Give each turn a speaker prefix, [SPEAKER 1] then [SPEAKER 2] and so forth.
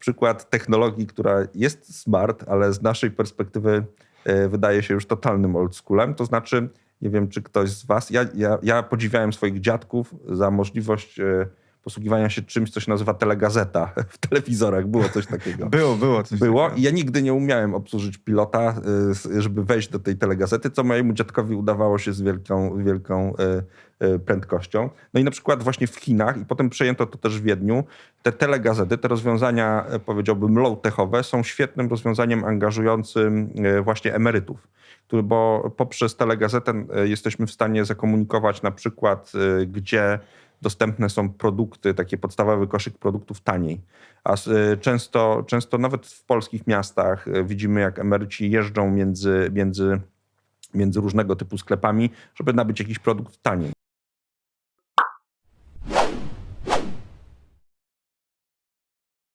[SPEAKER 1] przykład technologii, która jest smart, ale z naszej perspektywy e, wydaje się już totalnym oldschoolem. To znaczy, nie wiem, czy ktoś z was, ja, ja, ja podziwiałem swoich dziadków za możliwość e, posługiwania się czymś, co się nazywa telegazeta w telewizorach. Było coś takiego.
[SPEAKER 2] Było, było coś
[SPEAKER 1] Było
[SPEAKER 2] takiego.
[SPEAKER 1] i ja nigdy nie umiałem obsłużyć pilota, y, żeby wejść do tej telegazety, co mojemu dziadkowi udawało się z wielką, wielką y, y, prędkością. No i na przykład właśnie w Chinach i potem przejęto to też w Wiedniu, te telegazety, te rozwiązania y, powiedziałbym low-techowe są świetnym rozwiązaniem angażującym y, właśnie emerytów. Bo poprzez telegazetę y, jesteśmy w stanie zakomunikować na przykład, gdzie dostępne są produkty, takie podstawowy koszyk produktów taniej. A y, często, często nawet w polskich miastach y, widzimy, jak emeryci jeżdżą między, między, między różnego typu sklepami, żeby nabyć jakiś produkt taniej.